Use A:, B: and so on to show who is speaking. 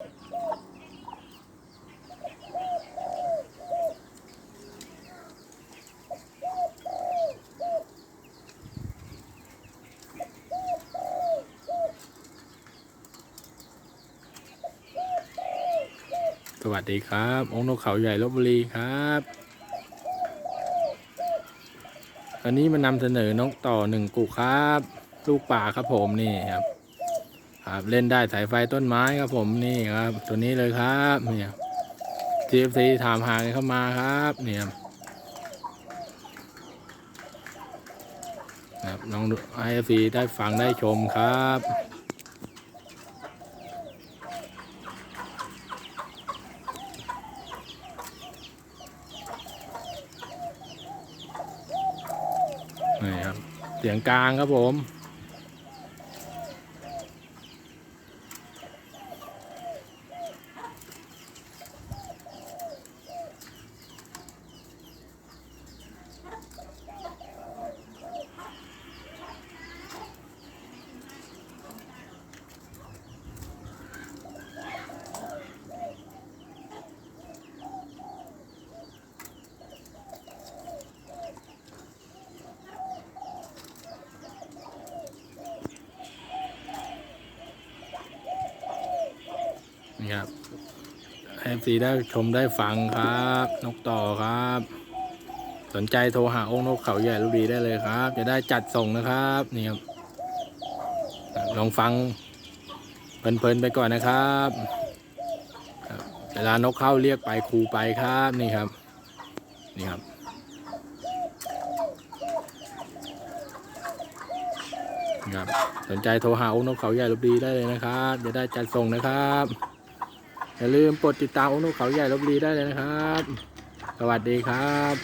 A: สวัสดีครับ องค์นกเขาใหญ่ลบบุรีครับวันนี้มานำเสนอนกต่อหนึ่งกุครับ ลูกป่าครับผมนี่ครับ ครับเล่นได้สายไฟต้นไม้ครับผมนี่ครับ ตัวนี้เลยครับเนี่ย TFC ถามหากันเข้ามาครับเนี่ยครับน้องไอเอฟซีได้ฟังได้ชมครับนี่ครับ เสียงกลางครับผม นี่ครับให้ซีได้ชมได้ฟังครับ นกต่อครับ สนใจโทรหาองค์นกเขาใหญ่ลูกดีได้เลยครับ จะได้จัดส่งนะครับ นี่ครับลองฟังเพลินๆไปก่อนนะครับครับเวลานกเข้าเรียกไปครูไปครับนี่ครับ นี่ครับครับสนใจโทรหาองค์นกเขาใหญ่ลบดีได้เลยนะครับ จะได้จัดส่งนะครับ อย่าลืมกดติดตามองค์นเขาใหญ่ลบลีได้เลยนะครับ สวัสดีครับ